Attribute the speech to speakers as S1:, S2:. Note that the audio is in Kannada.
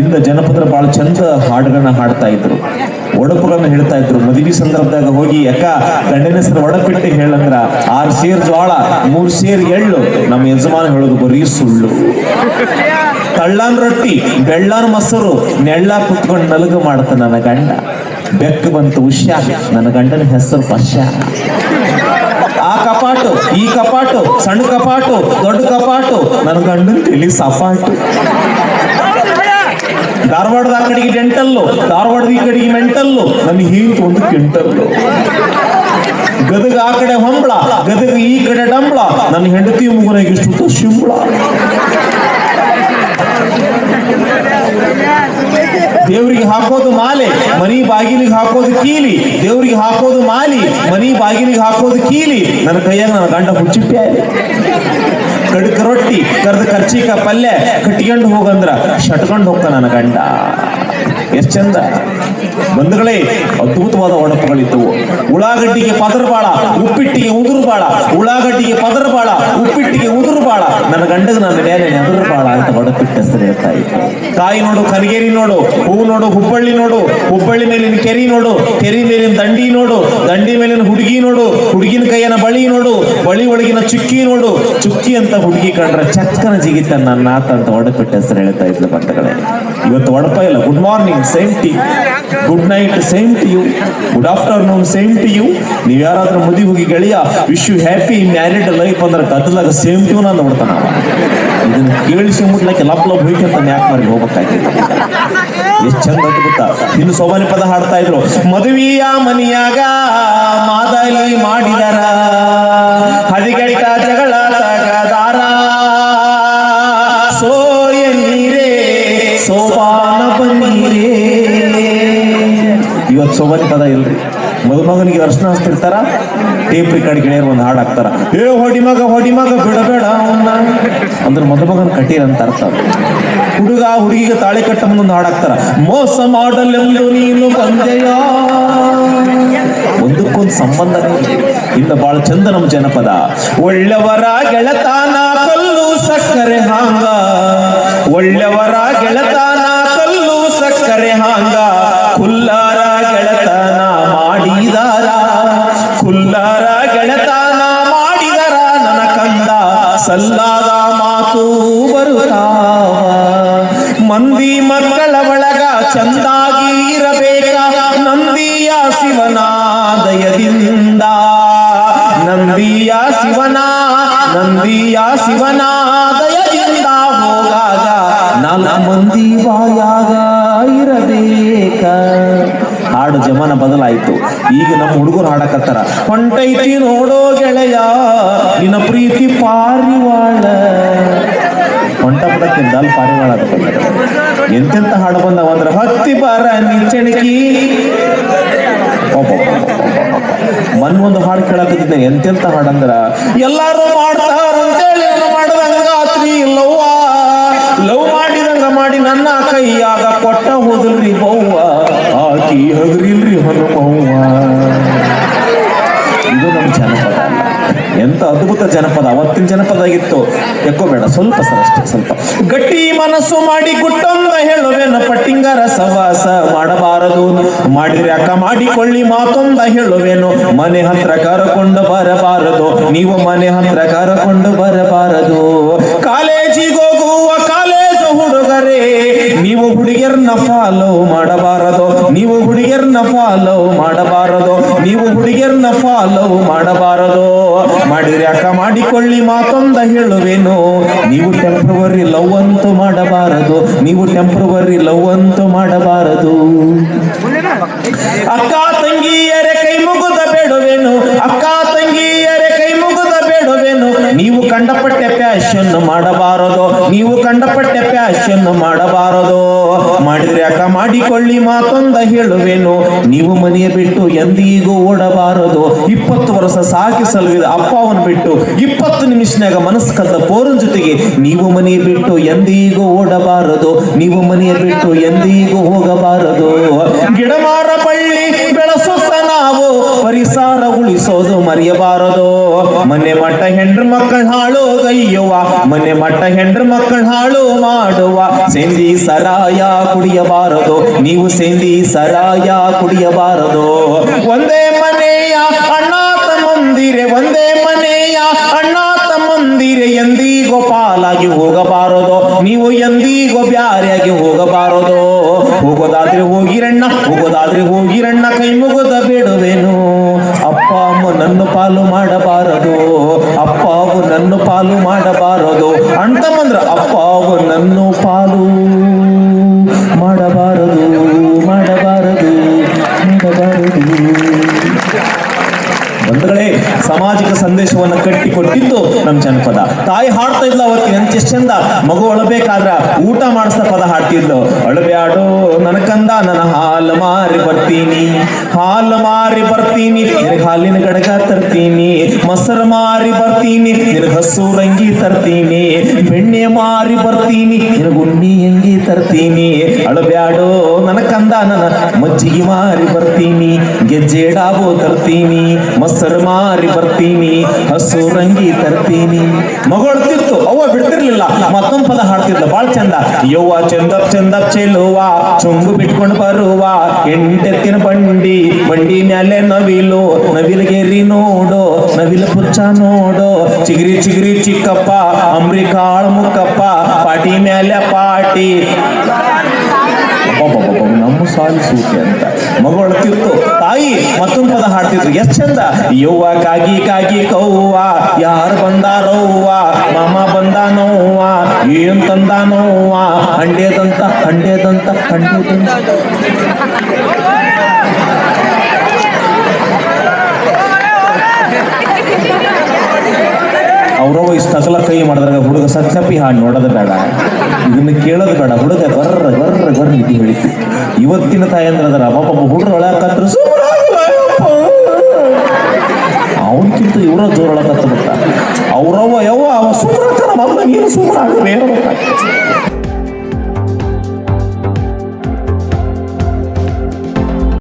S1: ಹಿಂದ ಜನಪದರು ಬಹಳ ಚಂದ ಹಾಡುಗಳನ್ನ ಹಾಡ್ತಾ ಇದ್ರು. ಒಡಪುಗಳನ್ನ ಹೇಳ್ತಾ ಇದ್ರು. ಮದುವೆ ಸಂದರ್ಭದಾಗ ಹೋಗಿ ಯಾಕ ಗಂಡನ ಹೆಸರು ಒಡಪಿಟ್ಟು ಹೇಳಂದ್ರ ಆರ್ ಸೇರ್ ಜೋಳ ಮೂರ್ ಸೇರ್ ಎಳ್ಳು. ನಮ್ಮ ಯಜಮಾನ ಹೇಳೋದು, ಬರೀ ಸುಳ್ಳು. ತಳ್ಳಾನ್ ರೊಟ್ಟಿ, ಬೆಳ್ಳಾನ್ ಮೊಸರು, ನೆಳ್ಳ ಕುತ್ಕೊಂಡು ನಲಗು ಮಾಡ್ತ ನನ್ನ ಗಂಡ. ಬೆಕ್ಕು ಬಂತು ಉಷ್ಯ ನನ್ನ ಗಂಡನ ಹೆಸರು ಪಶ್ಯ. ಆ ಕಪಾಟು, ಈ ಕಪಾಟು, ಸಣ್ಣ ಕಪಾಟು, ದೊಡ್ಡ ಕಪಾಟು, ನನ್ನ ಗಂಡನ ತಿಳಿ ಸಪಾಟು ಧಾರವಾಡದ ಆ ಕಡೆಗೆ ಡೆಂಟಲ್ಲು ಧಾರವಾಡದ ಈ ಕಡೆಗೆ ಮೆಂಟಲ್ಲು ನನ್ನ ಹೀಂತು ಒಂದು ಕ್ವಿಂಟಲ್ಲು ಗದಗ ಆ ಕಡೆ ಹೊಂಬಳ ಗದಗ ಈ ಕಡೆ ಡಂಬಳ ನನ್ನ ಹೆಂಡತಿ ಮುಗುರಾಗ ಇಷ್ಟು ಶಿಂಬಳ ದೇವರಿಗೆ ಹಾಕೋದು ಮಾಲೆ, ಮನಿ ಬಾಗಿಲಿಗೆ ಹಾಕೋದು ಕೀಲಿ. ದೇವರಿಗೆ ಹಾಕೋದು ಮಾಲಿ, ಮನಿ ಬಾಗಿಲಿಗೆ ಹಾಕೋದು ಕೀಲಿ. ನನ್ನ ಕೈಯಾಗ ನನ್ನ ಗಂಡ ಮುಚ್ಚಿಟ್ಟೆ ಕಡಕ ರೊಟ್ಟಿ, ಕರ್ದ ಕರ್ಚಿಕ ಪಲ್ಯ ಕಟ್ಕೊಂಡು ಹೋಗಂದ್ರ ಶಟ್ಕೊಂಡು ಹೋಗ್ತ ನನ್ನ ಗಂಡ. ಎಷ್ಟ್ ಚಂದ. ಬಂಧುಗಳೇ, ಅದ್ಭುತವಾದ ಒಡಪುಗಳಿದ್ದವು ಉಳ್ಳಾಗಡ್ಡಿಗೆ ಪದರ್ ಬಾಳ, ಉಪ್ಪಿಟ್ಟಿಗೆ ಉದುರು ಬಾಳ, ಉಳ್ಳಾಗಡ್ಡಿಗೆ ಪದರ್ ಬಾಳ, ಉಪ್ಪಿಟ್ಟಿಗೆ ನನ್ನ ಗಂಡಗ ನನ್ನ ಮೇಲೆ ನೆದರು ಬಾಳ ಅಂತ ಒಡಪಿಟ್ಟ ಹೆಸರು ತಾಯಿ ತಾಯಿ ನೋಡು ಕನಗೇರಿ ನೋಡು, ಹೂ ನೋಡು, ಹುಬ್ಬಳ್ಳಿ ನೋಡು, ಹುಬ್ಬಳ್ಳಿ ಮೇಲಿನ ಕೆರಿ ನೋಡು, ಕೆರಿ ಮೇಲಿನ ದಂಡಿ ನೋಡು, ದಂಡಿ ಮೇಲಿನ ಹುಡುಗಿ ನೋಡು, ಹುಡುಗಿನ ಕೈಯನ ಬಳಿ ನೋಡು, ಬಳಿ ಒಳಗಿನ ಚುಕ್ಕಿ ನೋಡು, ಚುಕ್ಕಿ ಅಂತ ಹುಡುಗಿ ಕಂಡ್ರೆ ಚಕ್ಕನ ಜಿಗಿತ ನನ್ನ ಆತ ಅಂತ ಒಡಪಿಟ್ಟ ಹೆಸರು ಹೇಳ್ತಾ ಇದ್ಲು ಇವತ್ತು ಒಡಪ ಇಲ್ಲ. Good morning same to good night same to you good afternoon same to you ನೀವು ಯಾರಾದ್ರೂ ಮುದಿ ಹೋಗಿ ಗೆಳೆಯ wish you happy married life ಅಂದ್ರೆ ಗದ್ದಲಾಗ ಸೇಮ್ ಟು ನಾನು ನೋಡ್ತಾನ. ಇದನ್ನ ಕೇಳಿಸಿ ಮುಟ್ಲಕ್ಕೆ ಲಪ್ ಲಪ್ ಅಂತ ಮ್ಯಾಕ್ ಮಾಡಿ ಹೋಗ್ಬೇಕಾಯ್ತು. ಎಷ್ಟು ಚಂದ ಅಂತ ಗೊತ್ತಾ? ಇನ್ನು ಸೋಬಾನಿ ಪದ ಹಾಡ್ತಾ ಇದ್ರು, ಮದುವೆಯ ಮನಿಯಾಗ ಮಾದಲಿ ಮಾಡಿದರ ಹದಿಗಡಿತ ಜಗಳ ತಗದಾರ, ಸೋಯ ನೀರೇ, ಸೋಪಾನ ಬನ್ನೀರೇ ಇವತ್ತು ಸೋಮಾನಿ ಪದ ಇಲ್ರಿ. ಮದುಮಗನಿಗೆ ಅರ್ಶನ ಹಚ್ತಿರ್ತಾರ ಟೇಪ್ ರೆಕಾರ್ಡ್ ಗೆಳೆಯರು ಒಂದು ಹಾಡು ಹಾಕ್ತಾರ. ಏ, ಹೊಡಿ ಮಗ ಹೊಡಿ ಮಗ ಬಿಡಬೇಡ ಅವನ್ನ ಅಂದ್ರೆ ಮದುಮಗನ ಕಟೀರ್ ಅಂತ ಅರ್ಥ. ಹುಡುಗ ಹುಡುಗಿಗೆ ತಾಳಿ ಕಟ್ಟ ಮುಂದೆ ಒಂದು ಹಾಡು ಹಾಕ್ತಾರ. ಮೋಸ ಮಾಡಲೆಂದು ನೀನು ಬಂದೆಯ? ಒಂದಕ್ಕೊಂದು ಸಂಬಂಧ ಇನ್ನು ಬಹಳ ಚಂದ ನಮ್ಮ ಜನಪದ. ಒಳ್ಳೆವರ ಗೆಳತಾನ ಕಲ್ಲು ಸಕ್ಕರೆ ಹಾಂಗ. ಒಳ್ಳೆವರ ಗೆಳತಾನ ಕಲ್ಲು ಸಕ್ಕರೆ ಹಾಂಗ. ಕುಲ್ಲಾರ ಸಲ್ಲಾದ ಮಾತು ಬರುತ್ತಾವ ಮಂದಿ ಮಕ್ಕಳ ಒಳಗ ಚಂದಾಗಿ ಇರಬೇಕ? ನಂದಿಯ ಶಿವನ ದಯದಿಂದ ನಂದಿಯ ಶಿವನ ನಂದಿಯ ಶಿವನ ದಯದಿಂದ ಹೋಗಾಗ. ನಾಲ್ಕು ಮಂದಿ ವಾಯಾಗ ಇರಬೇಕ? ಹಾಡು ಜಮಾನ ಬದಲಾಯಿತು. ಈಗ ನಮ್ಮ ಹುಡುಗರು ಹಾಡಕತ್ತಾರ, ಹೊಂಟೈತಿ ನೋಡೋ ಗೆಳೆಯ, ನಿನ್ನ ಪ್ರೀತಿ ಪಾರಿವಾಳ. ಹೊಂಟ ಪಡಕ್ಕಿಂದ ಅಲ್ಲಿ ಪಾರಿವಾಳ. ಎಂತೆಂತ ಹಾಡು ಬಂದವ ಹತ್ತಿ ಬಾರ ನಿಚ್ಚಣಿಕಿ. ಮನ್ ಒಂದು ಹಾಡು ಕೇಳಕತ್ತಿದ್ದೆ ಎಂತೆಂತ ಹಾಡಂದ್ರ ಎಲ್ಲಾರು ಮಾಡ್ತಾರಂತೇಳಿ ಮಾಡದಂಗಾತ್ರಿ ಲವ್ ಲವ್ ಮಾಡಿದಂಗ ಮಾಡಿ ನನ್ನ ಕೈಯಾಗ ಜನಪದ, ಅವತ್ತಿನ ಜನಪದ ಆಗಿತ್ತು ಬೇಡ, ಸ್ವಲ್ಪ ಸರ್ ಅಷ್ಟೇ, ಸ್ವಲ್ಪ. ಗಟ್ಟಿ ಮನಸ್ಸು ಮಾಡಿ ಗುಟ್ಟೊಂದ ಹೇಳುವೆನ ಪಟ್ಟಿಂಗರ ಸವಾಸ ಮಾಡಬಾರದು. ಮಾಡಿದ್ರೆ ಅಕ್ಕ, ಮಾಡಿಕೊಳ್ಳಿ ಮಾತೊಂದ ಹೇಳುವೆನು. ಮನೆ ಹತ್ರ ಕರಕೊಂಡು ಬರಬಾರದು. ನೀವು ಮನೆ ಹತ್ರ ಕರಕೊಂಡು ಬರಬಾರದು. ಕಾಲೇಜಿಗೆ ಹೋಗುವ ಕಾಲೇಜು ಹುಡುಗರೇ, ನೀವು ಹುಡುಗಿಯರ್ನ ಫಾಲೋ ಮಾಡಬಾರದು. ನೀವು ಹುಡುಗಿಯರ್ನ ಫಾಲೋ ಮಾಡಬಾರದು. ಫಾಲೋ ಮಾಡಬಾರದು? ಮಾಡಿದ್ರೆ ಅಕ್ಕ ಮಾಡಿಕೊಳ್ಳಿ ಮಾತೊಂದ ಹೇಳುವೆನು. ನೀವು ಟೆಂಪ್ರವರಿ ಲವ್ ಅಂತೂ ಮಾಡಬಾರದು. ನೀವು ಟೆಂಪ್ರವರಿ ಲವ್ ಅಂತೂ ಮಾಡಬಾರದು. ಅಕ್ಕ ತಂಗಿಯರೆ ಕೈ ಮುಗುದ ಬೇಡುವೆನು ಅಕ್ಕ ತಂಗಿಯರೆ ಕೈ ಮುಗುದ ಬೇಡುವೆನು ನೀವು ಕಂಡಪಟ್ಟೆ ಪ್ಯಾಶನ್ ಮಾಡಬಾರದು ನೀವು ಕಂಡಪಟ್ಟೆ ಪ್ಯಾಶನ್ ಮಾಡಬಾರದು ಮಾಡಿದ್ರೆ ಅಕ್ಕ ಮಾಡಿಕೊಳ್ಳಿ ಮಾತೊಂದ ಹೇಳುವೆನು. ನೀವು ಮನೆಯ ಬಿಟ್ಟು ಎಂದಿಗೂ ಓಡಬಾರದು. ಇಪ್ಪತ್ತು ವರ್ಷ ಸಾಕಿ ಸಲುವಿದ ಅಪ್ಪವನ್ನು ಬಿಟ್ಟು ಇಪ್ಪತ್ತು ನಿಮಿಷನಾಗ ಮನಸ್ಸು ಕಲ್ತ ಪೋರನ್ ಜೊತೆಗೆ ನೀವು ಮನೆಯ ಬಿಟ್ಟು ಎಂದಿಗೂ ಓಡಬಾರದು. ನೀವು ಮನೆಯ ಬಿಟ್ಟು ಎಂದಿಗೂ ಹೋಗಬಾರದು. ಗಿಡಮಾರ ಉಳಿಸೋದು ಮರೆಯಬಾರದು. ಮನೆ ಮಟ್ಟ ಹೆಂಡ್ರ ಮಕ್ಕಳ ಹಾಳು ಗೈಯುವ ಮನೆ ಮಟ್ಟ ಹೆಂಡ್ರ ಮಕ್ಕಳ ಹಾಳು ಮಾಡುವ. ಸೇಂದಿ ಸರಾಯ ಕುಡಿಯಬಾರದು. ನೀವು ಸೇಂದಿ ಸರಾಯ ಕುಡಿಯಬಾರದು. ಒಂದೇ ಮನೆಯ ಅಣ್ಣ ತಮ್ಮಂದಿರೆ ಒಂದೇ ಮನೆಯ ಅಣ್ಣ ತಮ್ಮಂದಿರೆ ಎಂದಿಗೋ ಪಾಲಾಗಿ ಹೋಗಬಾರದು. ನೀವು ಎಂದಿಗೋ ಬ್ಯಾರೆಯಾಗಿ ಹೋಗಬಾರದು. ಹೋಗೋದಾದ್ರೆ ಹೋಗಿರಣ್ಣ ಹೋಗೋದಾದ್ರೆ ಹೋಗಿರಣ್ಣ ಕೈ ಮುಗಿದ ಪಾಲು ಮಾಡಬಾರದು. ಅಪ್ಪಾವು ನನ್ನ ಪಾಲು ಮಾಡಬಾರದು. ಅಪ್ಪ ಅಪ್ಪಾವು ನನ್ನ ಪಾಲು ಮಾಡಬಾರದು. ಸಾಮಾಜಿಕ ಸಂದೇಶವನ್ನು ಕಟ್ಟಿಕೊಟ್ಟಿದ್ದು ನಮ್ಮ ಜನಪದ. ತಾಯಿ ಹಾಡ್ತಾ ಇದ್ಲು ಅವತ್ತಿನ ಎಷ್ಟ್ ಚಂದ. ಮಗು ಅಳಬೇಕಾದ್ರ ಊಟ ಮಾಡಿಸ್ದ ಪದ ಹಾಡ್ತಿದ್ಲು. ಅಳಬ್ಯಾಡೋ ನನಕಂದ ನನ್ನ ಹಾಲು ಮಾರಿ ಬರ್ತೀನಿ, ಹಾಲು ಮಾರಿ ಬರ್ತೀನಿ ಹಾಲಿನ ಗಡಗ ತರ್ತೀನಿ, ಮೊಸರು ಮಾರಿ ಬರ್ತೀನಿ ಹಸು ರಂಗಿ ತರ್ತೀನಿ, ಬೆಣ್ಣೆ ಮಾರಿ ಬರ್ತೀನಿ ಉಣ್ಣಿ ಅಂಗಿ ತರ್ತೀನಿ, ಅಳಬ್ಯಾಡೋ ನನ್ನ ಮಜ್ಜಿಗೆ ಮಾರಿ ಬರ್ತೀನಿ ಗೆಜ್ಜೆ ಡಾಬು ತರ್ತೀನಿ ಮೊಸರು ಮಾರಿ ಬರ್ತೀನಿ, ಹಸು ರಂಗಿ ತರ್ತೀನಿ. ಮಗಳು ತಿತ್ತು ಅವ್ವ ಬಿಡ್ತಿರ್ಲಿಲ್ಲ. ಮತ್ತೊಂದ್ ಪದ ಹಾಡ್ತಿದ್ಲ, ಬಾಳ್ ಚಂದ. ಯವ್ವ ಚಂದ ಚಂದ ಚೆಲುವ ಚುಂಗು ಬಿಟ್ಕೊಂಡು ಬರುವ, ಎಂಟೆತ್ತಿನ ಬಂಡಿ ಬಂಡಿ ಮ್ಯಾಲೆ ನವಿಲು ನವಿಲು ಗೆರಿ ನೋಡು, ನವಿಲು ಪುಚ್ಚ ನೋಡೋ. ಚಿಗಿರಿ ಚಿಗಿರಿ ಚಿಕ್ಕಪ್ಪ ಅಂಬ್ರಿಕಾಳ್ ಮುಕ್ಕಪ್ಪ, ಪಾಟಿ ಮ್ಯಾಲೆ ಪಾಟಿ. ಅಬ್ಬಬ್ಬಬ್ಬಬ್ಬ, ನಮ್ಮ ಸಾಲಿ ಸೂಟಿ ಅಂತ. ಮಗು ಅಳ್ತಿತ್ತು ತಾಯಿ ಮತ್ತೊಂದು ಪದ ಹಾಡ್ತಿದ್ರು. ಎಷ್ಟ್ ಚಂದ ಯವ್ವ ಕಾಗಿ ಕಾಗಿ ಕವ್ವ. ಯಾರು ಬಂದಾರವ್ವ ಮಾಮ ಬಂದಾನವ್ವ ಏನ್ ತಂದಾನವ್ವ ಹಂಡೇದಂತ ಹಂಡೇದಂತ ಹಂಡೇದಂತ ಅವ್ರವ ಇಷ್ಟು ಅಗಲ ಕೈ ಮಾಡಿದಾಗ ಹುಡುಗ ಸಚ್ಚಪ್ಪಿ ಹಾಡು ನೋಡೋದು ಬೇಡ. ಇದನ್ನು ಕೇಳೋದು ಬೇಡ. ಹುಡುಗ ಬರ್ರ ಬರ್ರ ಬರ್ರ ಇದು ಹೇಳಿತ್ತು ಇವತ್ತಿನ ತಾಯಂದ್ರ ಅದರ ಪಾಪ ಹುಡ್ರು ಒಳಕತ್ರ ಅವನಕ್ಕಿಂತ ಇವರ ಜೋರ್ ಒಳಕತ್ತ ಬಿಟ್ಟ ಅವ್ರವ್ವ ಯವ್ವ, ಅವ ಸುಮ್ರ ನಮ್ಮ ಅಮ್ಮ ನೀನು ಸುಮ್ಮನೆ ಆಗಬೇಕು